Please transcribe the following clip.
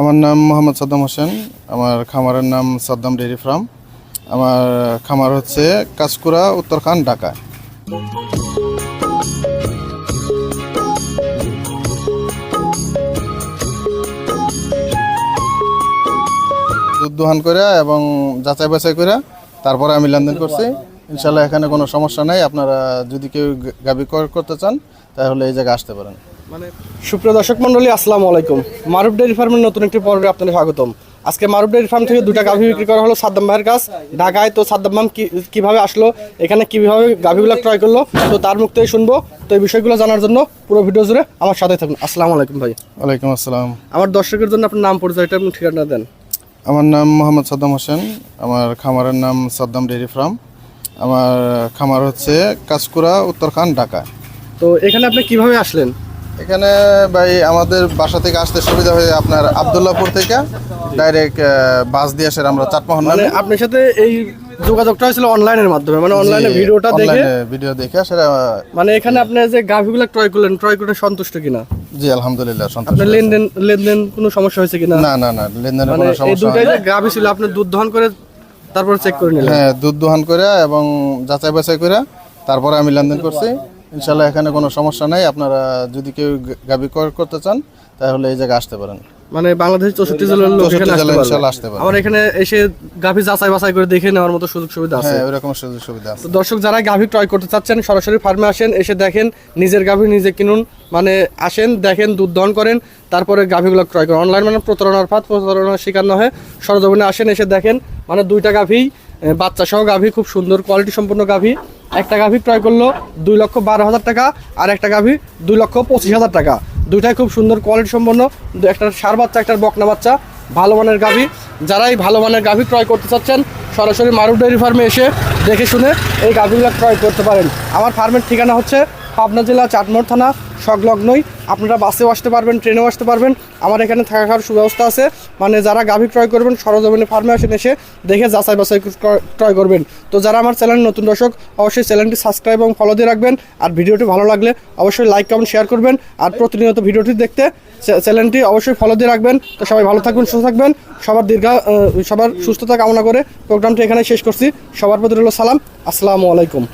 আমার নাম মোহাম্মদ সাদ্দাম হোসেন। আমার খামারের নাম সাদ্দাম ডেয়ারি ফার্ম। আমার খামার হচ্ছে কাঁচকুড়া, উত্তরখান, ঢাকা। দুধ দোহান করে এবং যাচাই বাছাই করে তারপরে আমি লেনদেন করছি। ইনশাল্লাহ এখানে কোনো সমস্যা নাই। আপনারা যদি কেউ গাবি করতে চান, তাহলে এই জায়গায় আসতে পারেন। মানে সুপ্রিয় দর্শক মন্ডলী আসসালামু আলাইকুম। মারুফ ডেয়ারি ফার্মের নতুন একটি পর্বে আপনাদের স্বাগতম। আজকে মারুফ ডেয়ারি ফার্ম থেকে দুটা গাভী বিক্রি করা হলো সাদ্দাম ভাইয়ের কাছ। ঢাকায় তো সাদ্দাম কি- কীভাবে আসলো এখানে কীভাবে গাভীগুলো ক্রয় করল তো তার মুখ থেকে শুনব। তো এই বিষয়গুলো জানার জন্য পুরো ভিডিও জুড়ে আমার সাথে থাকুন। আসসালামু আলাইকুম ভাই। ওয়ালাইকুম আসসালাম। আমার দর্শকের জন্য আপনার নাম পরিচয়টা এবং ঠিকানা দেন। আমার নাম মোহাম্মদ সাদ্দাম হোসেন। আমার খামারের নাম সাদ্দাম ডেয়ারি ফার্ম। আমার খামার হচ্ছে কাঁচকুড়া উত্তরখান ঢাকা। তো এখানে আপনি কীভাবে আসলেন? এখানে ভাই আমাদের বাসা থেকে আসতে সুবিধা হয়ে আপনার আবদুল্লাপুর থেকে। ডাইরেক্ট বাস দিয়ে আসে আমরা চাটমোহন মানে নামে আপনার সাথে এই যোগাযোগটা হয়েছিল অনলাইনের মাধ্যমে মানে অনলাইনে ভিডিওটা দেখে? ভিডিও দেখে সেটা মানে এখানে আপনি যে গাভীগুলো ক্রয় করলেন ক্রয় করে সন্তুষ্ট কিনা? জি আলহামদুলিল্লাহ সন্তুষ্ট আপনার লেনদেন লেনদেন কোনো সমস্যা হয়েছে কিনা? না না না লেনদেনের মানে কোনো এই সমস্যা দুটাই হয় যে গাভী ছিল আপনি দুধ দহন করে তারপর চেক করে নিলেন? হ্যাঁ দুধ দোহান করে এবং যাচাই বাছাই করে তারপরে আমি লেনদেন করছি। ইনশাল্লাহ এখানে কোনো সমস্যা নাই। আপনারা যদি কেউ গাবি ক্রয় করতে চান তাহলে এই জায়গায় আসতে পারেন। মানে বাংলাদেশ চৌষট্টি জেলার লোক এখানে আসতে পারবে। আমার এখানে এসে গাভী যাচাই বাছাই করে দেখে নেওয়ার মতো সুযোগ সুবিধা আছে। হ্যাঁ ওইরকম সুযোগ সুবিধা আছে। তো দর্শক যারা গাভী ক্রয় করতে চাচ্ছেন সরাসরি ফার্মে আসেন এসে দেখেন নিজের গাভী নিজে কিনুন। মানে আসেন দেখেন দুধ দহন করেন তারপরে গাভীগুলো ক্রয় করেন। অনলাইন মানে প্রতারণার ফাঁদ প্রতারণার শিকার না হয়ে সরজমিনে আসেন এসে দেখেন মানে দুইটা গাভী বাচ্চা সহ গাভী, খুব সুন্দর কোয়ালিটি সম্পন্ন গাভী। একটা গাভী ক্রয় করল দুই লক্ষ বারো হাজার টাকা, আর একটা গাভী দুই লক্ষ পঁচিশ হাজার টাকা। দুইটাই খুব সুন্দর কোয়ালিটি সম্পন্ন, একটা সার বাচ্চা, একটা বকনা বাচ্চা, ভালো মানের গাভী। যারাই ভালো মানের গাভী ক্রয় করতে চাচ্ছেন, সরাসরি মারুফ ডেয়ারি ফার্মে এসে দেখে শুনে এই গাভীগুলো ক্রয় করতে পারেন। আমার ফার্মের ঠিকানা হচ্ছে পাবনা জেলা চাটমোড় থানা, সংলগ্নই। আপনারা বাসেও আসতে পারবেন, ট্রেনেও আসতে পারবেন। আমার এখানে থাকা খাওয়ার সুব্যবস্থা আছে। মানে যারা গাভী ক্রয় করবেন, সরজমিনে ফার্মে আসেন এসে দেখে যাচাই বাছাই ক্রয় করবেন। তো যারা আমার চ্যানেল নতুন দর্শক, অবশ্যই চ্যানেলটি সাবস্ক্রাইব এবং ফলো দিয়ে রাখবেন। আর ভিডিওটি ভালো লাগলে অবশ্যই লাইক কমেন্ট শেয়ার করবেন। আর প্রতিনিয়ত ভিডিওটি দেখতে চ্যানেলটি অবশ্যই ফলো দিয়ে রাখবেন। তো সবাই ভালো থাকবেন, সুস্থ থাকবেন। সবার দীর্ঘ সবার সুস্থতা কামনা করে প্রোগ্রামটি এখানে শেষ করছি। সবার প্রতি রইল সালাম। আসসালামু আলাইকুম।